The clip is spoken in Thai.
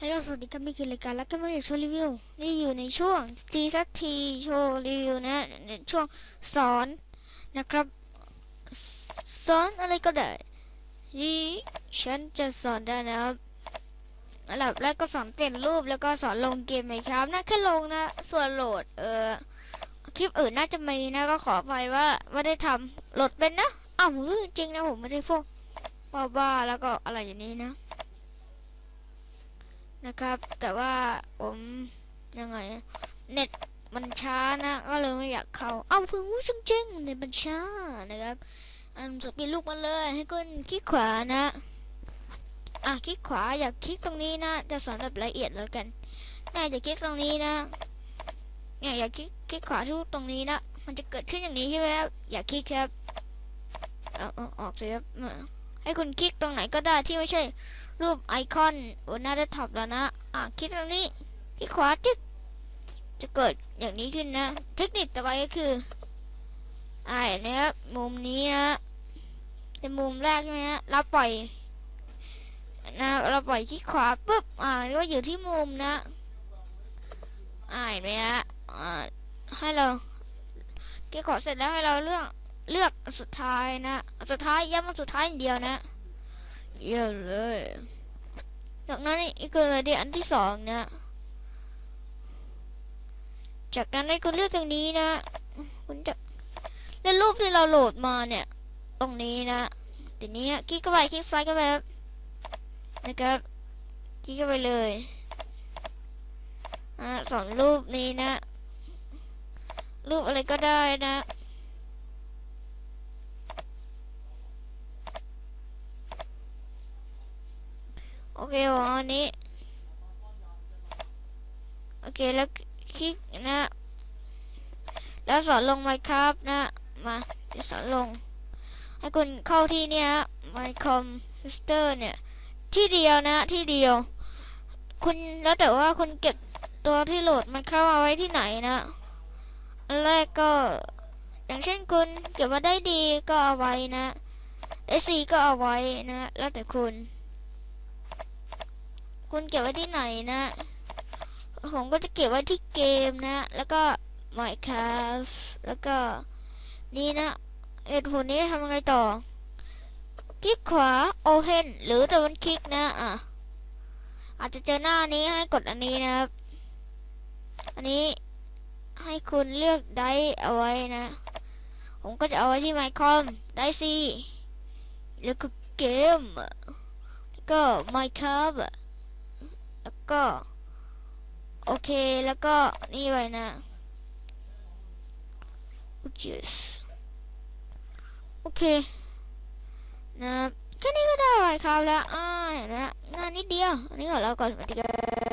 ฮัลโหลสวัสดีครับนี่คือรายการรักกันมาโชว์รีวิวนี่อยู่ในช่วงทีสักทีโชว์รีวิวนะในช่วงสอนนะครับ สอนอะไรก็ได้ที่ฉันจะสอนได้นะครับอันดับแรกก็สอนเปลี่ยนรูปแล้วก็สอนลงเกมไหมครับนะแค่ลงนะ ส่วนโหลดเออคลิปอื่นน่าจะมีนะก็ขอไปว่าไม่ได้ทำโหลดเป็นนะอ้าวจริงนะผมไม่ได้พวกบ้าๆแล้วก็อะไรอย่างนี้นะ นะครับ แต่ว่าผมยังไง เน็ตมันช้านะ ก็เลยไม่อยากเข้า เอาเพิ่งรู้จริงๆเน็ตมันช้านะครับ อันสปีลูกมาเลย ให้คุณคลิกขวานะ อะคลิกขวาอยากคลิกตรงนี้นะ จะสอนแบบละเอียดแล้วกันน่าจะคลิกตรงนี้นะเนี่ยอยากคลิกคลิกขวาทุกตรงนี้นะมันจะเกิดขึ้นอย่างนี้ใช่ไหมครับอยากคลิกครับเอาออกเลยครับให้คุณคลิกตรงไหนก็ได้ที่ไม่ใช่ รูปไอคอนบนหน้าเดสก์ท็อปแล้วนะ อะคลิกตรงนี้คลิกขวาจึ๊กจะเกิดอย่างนี้ขึ้นนะ เทคนิคต่อไปก็คืออ่านะครับมุมนี้นะเป็นมุมแรกใช่ไหมฮะเราปล่อยนะเราปล่อยคลิกขวาปุ๊บอ่าก็อยู่ที่มุมนะอ่าเห็นไหมฮะอ่าให้เราคลิกขวาเสร็จแล้วให้เราเลือกเลือกสุดท้ายนะ สุดท้ายย้ำอันสุดท้ายอย่างเดียวนะ เยอะเลย จากนั้นอีกเกิดเดียอันที่สองนะ จากนั้นให้คุณเลือกตรงนี้นะ คุณจะเลือกรูปที่เราโหลดมาเนี่ย ตรงนี้นะทีนี้คลิกเข้าไปคลิกซ้ายเข้าไปครับนะครับคลิกเข้าไปเลยอ่าสองรูปนี้นะ รูปอะไรก็ได้นะ โอเคผมเอาอันนี้ โอเคแล้วคลิกนะ แล้วสอนลงไมครับนะ มาจะสอนลง ให้คุณเข้าที่เนี่ย My Computer เนี่ย ที่เดียวนะ ที่เดียว คุณแล้วแต่ว่าคุณเก็บตัวที่โหลดมันเข้าเอาไว้ที่ไหนนะอันแรกก็ อย่างเช่นคุณเก็บมาได้ดีก็เอาไว้นะได้ซีก็เอาไว้นะ แล้วแต่คุณ คุณเก็บไว้ที่ไหนนะ ผมก็จะเก็บไว้ที่เกมนะ แล้วก็ Minecraft แล้วก็นี่นะเหตุผลนี้ทำยังไงต่อ คลิกขวา Open หรือแต่มันคลิกนะอะอาจจะเจอหน้านี้ให้กดอันนี้นะครับ อันนี้ให้คุณเลือกได้เอาไว้นะ ผมก็จะเอาไว้ที่ Mycom ได้สิแล้วก็เกม แล้วก็ Minecraft ก็ โอเคแล้วก็นี่ไว้นะโอเค นะแค่นี้ก็ได้ครับแล้วอ่าเห็นแล้วงานนิดเดียว อันนี้ของเราก่อนสวัสดีครับ